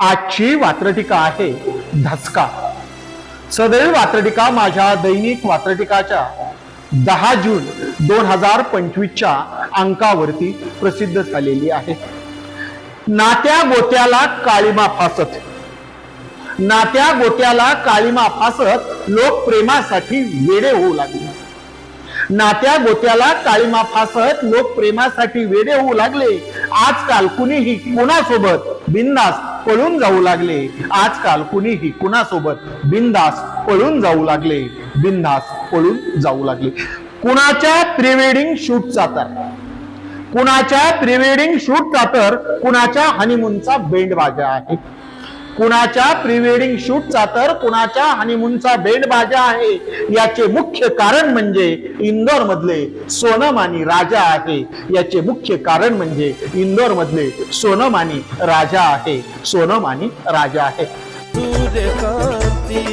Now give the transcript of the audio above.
आजची वात्रटिका आहे धसका. सदैव वात्रटिका माझ्या दैनिक वात्रटिकाच्या दहा जून दोन हजार पंचवीसच्या अंकावरती प्रसिद्ध झालेली आहे. नात्या गोत्याला काळीमा फासत. नात्या गोत्याला काळीमा फासत लोक प्रेमासाठी वेडे होऊ लागले. नात्या गोत्याला काळीमा फासत लोक प्रेमासाठी वेडे होऊ लागले. आजकाल कुणीही कोणासोबत बिंदास पळून जाऊ लागले. आजकाल कुणीही कुणासोबत बिंदास पळून जाऊ लागले. बिंदास पळून जाऊ लागले. कुणाच्या प्रिवेडिंग शूटचा तर? कुणाच्या प्रिवेडिंग शूटचा तर? कुणाच्या हनीमूनचा बेंड बाजा आहे? कुणाच्या प्रिवेडिंग शूटचा तर कुणाच्या हनीमूनचा बेंडबाजा आहे. याचे मुख्य कारण म्हणजे इंदोर मधले सोनम आणि राजा आहे. याचे मुख्य कारण म्हणजे इंदोर मधले सोनम आणि राजा आहे. सोनम आणि राजा आहे सूर्यकांती